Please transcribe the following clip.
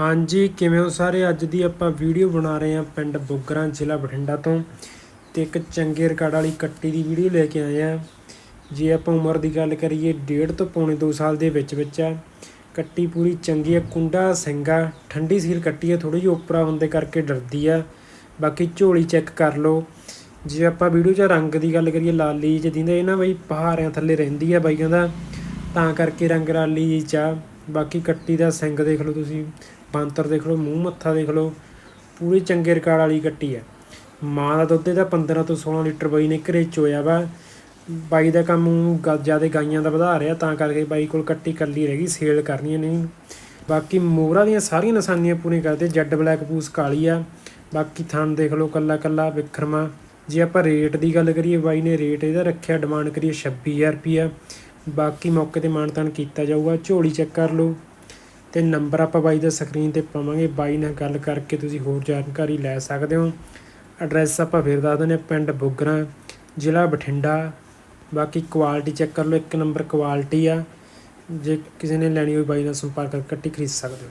ਹਾਂਜੀ, ਕਿਵੇਂ ਹੋ ਸਾਰੇ? ਅੱਜ ਦੀ ਆਪਾਂ ਵੀਡੀਓ ਬਣਾ ਰਹੇ ਹਾਂ ਪਿੰਡ ਬੁੱਗਰਾਂ ਜ਼ਿਲ੍ਹਾ ਬਠਿੰਡਾ ਤੋਂ ਤੇ ਇੱਕ ਚੰਗੇ ਰਿਕਾਰਡ ਵਾਲੀ ਕੱਟੀ ਦੀ ਵੀਡੀਓ ਲੈ ਕੇ ਆਏ ਆ ਜੇ ਆਪਾਂ ਉਮਰ ਦੀ ਗੱਲ ਕਰੀਏ, ਡੇਢ ਤੋਂ ਪੌਣੇ 2 ਸਾਲ ਦੇ ਵਿੱਚ ਵਿੱਚ ਆ। ਕੱਟੀ ਪੂਰੀ ਚੰਗੀ ਆ, ਕੁੰਡਾ ਸਿੰਗਾ ਠੰਡੀ ਸੀਲ ਕੱਟੀ ਆ ਥੋੜੀ ਜਿਹੀ ਉਪਰਾ ਹੁੰਦੇ ਕਰਕੇ ਡਰਦੀ ਆ। ਬਾਕੀ ਝੋਲੀ ਚੈੱਕ ਕਰ ਲਓ। ਜੇ ਆਪਾਂ ਵੀਡੀਓ 'ਚ ਰੰਗ ਦੀ ਗੱਲ ਕਰੀਏ, ਲਾਲੀ ਚ ਇਹ ਨਾ ਬਈ ਪਹਾੜਿਆਂ ਥੱਲੇ ਰਹਿੰਦੀ ਆ ਬਾਈਆਂ ਦਾ, ਤਾਂ ਕਰਕੇ ਰੰਗ ਰਾਲੀ ਜੀ ਚ ਆ। ਬਾਕੀ ਕੱਟੀ ਦਾ ਸਿੰਗ ਦੇਖ ਲਓ ਤੁਸੀਂ ਬਾਂਤਰ ਦੇਖ ਲਓ, ਮੂੰਹ ਮੱਥਾ ਦੇਖ ਲਓ, ਪੂਰੀ ਚੰਗੇ ਰਿਕਾਰਡ ਵਾਲੀ ਕੱਟੀ ਆ ਮਾਂ ਦਾ ਦੁੱਧ ਇਹਦਾ 15 ਤੋਂ 16 ਲੀਟਰ ਬਾਈ ਨੇ ਘਰੇ ਚੋਇਆ ਵਾ। ਬਾਈ ਦਾ ਕੰਮ ਜ਼ਿਆਦਾ ਗਾਈਆਂ ਦਾ ਵਧਾ ਰਿਹਾ, ਤਾਂ ਕਰਕੇ ਬਾਈ ਕੋਲ ਕੱਟੀ ਕੱਲੀ ਰਹਿ ਗਈ, ਸੇਲ ਕਰਨੀ ਹੈ ਨਹੀਂ। ਬਾਕੀ ਮੋਹਰਾਂ ਦੀਆਂ ਸਾਰੀਆਂ ਨਿਸ਼ਾਨੀਆਂ ਪੂਰੀਆਂ ਕਰਦੇ ਜੈਡ ਬਲੈਕ ਪੂਸ ਕਾਲੀ ਆ। ਬਾਕੀ ਥਣ ਦੇਖ ਲਓ, ਕੱਲਾ ਕੱਲਾ ਵਿਖਰਮਾ ਜੇ ਆਪਾਂ ਰੇਟ ਦੀ ਗੱਲ ਕਰੀਏ, ਬਾਈ ਨੇ ਰੇਟ ਇਹਦਾ ਰੱਖਿਆ, ਡਿਮਾਂਡ ਕਰੀਏ 26000 ਰੁਪਿਆ ਬਾਕੀ ਮੌਕੇ ਤੇ ਮਾਨਤਾਨ ਕੀਤਾ ਜਾਊਗਾ, ਝੋਲੀ ਚੈੱਕ ਕਰ ਲਓ। ਤੇ ਨੰਬਰ ਆਪਾਂ ਬਾਈ ਦਾ ਸਕਰੀਨ ਤੇ ਪਾਵਾਂਗੇ। ਬਾਈ ਨਾਲ ਗੱਲ ਕਰਕੇ ਤੁਸੀਂ ਹੋਰ ਜਾਣਕਾਰੀ ਲੈ ਸਕਦੇ ਹੋ। ਐਡਰੈਸ ਆਪਾਂ ਫਿਰ ਦੱਸ ਦਿੰਦੇ ਹਾਂ, ਪਿੰਡ ਬੁੱਗਰਾਂ, ਜ਼ਿਲ੍ਹਾ ਬਠਿੰਡਾ। ਬਾਕੀ ਕੁਆਲਿਟੀ ਚੈੱਕ ਕਰ ਲਓ, ਇੱਕ ਨੰਬਰ ਕੁਆਲਿਟੀ ਆ। ਜੇ ਕਿਸੇ ਨੇ ਲੈਣੀ ਹੋਈ ਬਾਈ ਨਾਲ ਸੰਪਰਕ ਕਰਕੇ ਕੱਟੀ ਖਰੀਦ ਸਕਦੇ ਹੋ।